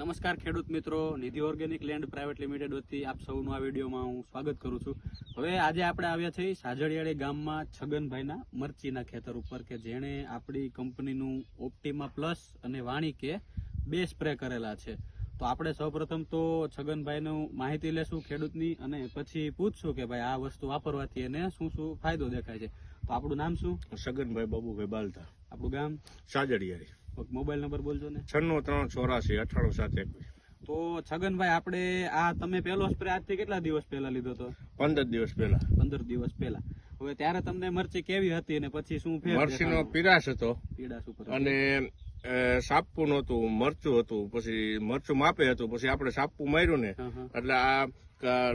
નમસ્કાર ખેડૂત મિત્રો Nidhi organic land private limited વતી આપ સૌનું આ વિડીયોમાં હું સ્વાગત કરું છું. હવે આજે આપણે આવ્યા છીએ સાજળિયાળી ગામમાં છગનભાઈના મરચીના ખેતર ઉપર કે જેણે આપણી કંપનીનું ઓપ્ટિમા પ્લસ અને વાણિકે બે સ્પ્રે કરેલા છે. તો આપણે સૌપ્રથમ તો છગનભાઈનું માહિતી લેશું ખેડૂતની અને પછી પૂછશું કે ભાઈ આ વસ્તુ વાપરવાથી એને શું શું ફાયદો દેખાય છે. તો આપણું નામ શું? છગનભાઈ બાબુભાઈ બાલતા. આપણું ગામ? સાજડિયારી મોબાઈલ નંબર બોલજો ને. છન્નું ત્રણ ચોરાસી અઠાણું સાત એકવીસ. તો છગનભાઈ આપણે આ તમે પહેલો સ્પ્રે આજથી કેટલા દિવસ પહેલા લીધો હતો? પંદર દિવસ પહેલા. પંદર દિવસ પહેલા. હવે ત્યારે તમને મરચી કેવી હતી અને પછી શું ફેર મરસીનો દેખાયો? પીરાશ હતો. પીડાશ ઉપર અને સાપુ નહોતું મરચું હતું. પછી મરચું માપે હતું. પછી આપણે સાપુ માર્યું ને. એટલે આ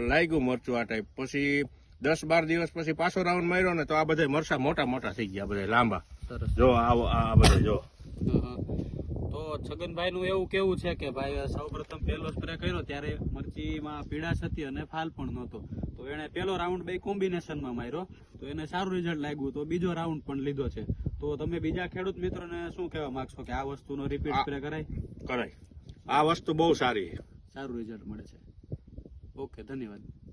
લાગ્યું મરચું આ ટાઈપ પછી દસ બાર દિવસ પછી પાછો રાઉન્ડ માર્યો ને તો આ બધા મરસા મોટા મોટા થઈ ગયા બધા લાંબા. જો આ આ બધા જો. તો છગનભાઈ નું એવું કેવું છે કે ભાઈ સૌ પ્રથમ પહેલો સ્પ્રે કર્યો ત્યારે મરચીમાં પીડાશ હતી અને ફાલ પણ નહોતો. તો એને પહેલો રાઉન્ડ બે કોમ્બિનેશનમાં માર્યો. તો એને સારું રિઝલ્ટ લાગ્યું. તો બીજો રાઉન્ડ પણ લીધો છે. તો તમે બીજા ખેડૂત મિત્રોને શું કહેવા માંગશો કે આ વસ્તુનો રિપીટ સ્પ્રે કરાય? કરાય. આ વસ્તુ બહુ સારી સારું રિઝલ્ટ મળે છે. ઓકે ધન્યવાદ.